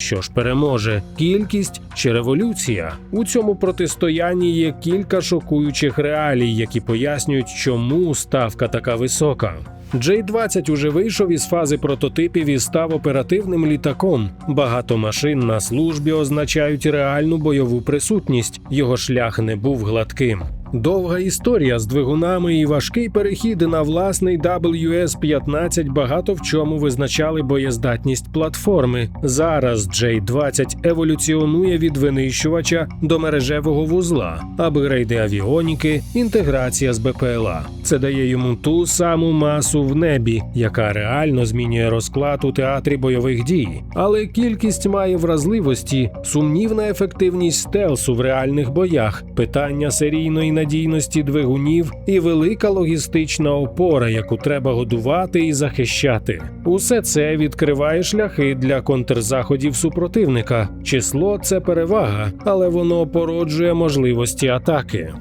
Що ж переможе кількість чи революція? У цьому протистоянні є кілька шокуючих реалій, які пояснюють, чому ставка така висока. J-20 уже вийшов із фази прототипів і став оперативним літаком. Багато машин на службі означають реальну бойову присутність. Його шлях не був гладким. Довга історія з двигунами і важкий перехід на власний WS-15 багато в чому визначали боєздатність платформи. Зараз J-20 еволюціонує від винищувача до мережевого вузла, апгрейди авіоніки, інтеграція з БПЛА. Це дає йому ту саму масу в небі, яка реально змінює розклад у театрі бойових дій. Але кількість має вразливості, сумнівна ефективність стелсу в реальних боях, питання серійної надійності двигунів і велика логістична опора, яку треба годувати і захищати. Усе це відкриває шляхи для контрзаходів супротивника. Число це перевага, але воно породжує можливості атаки.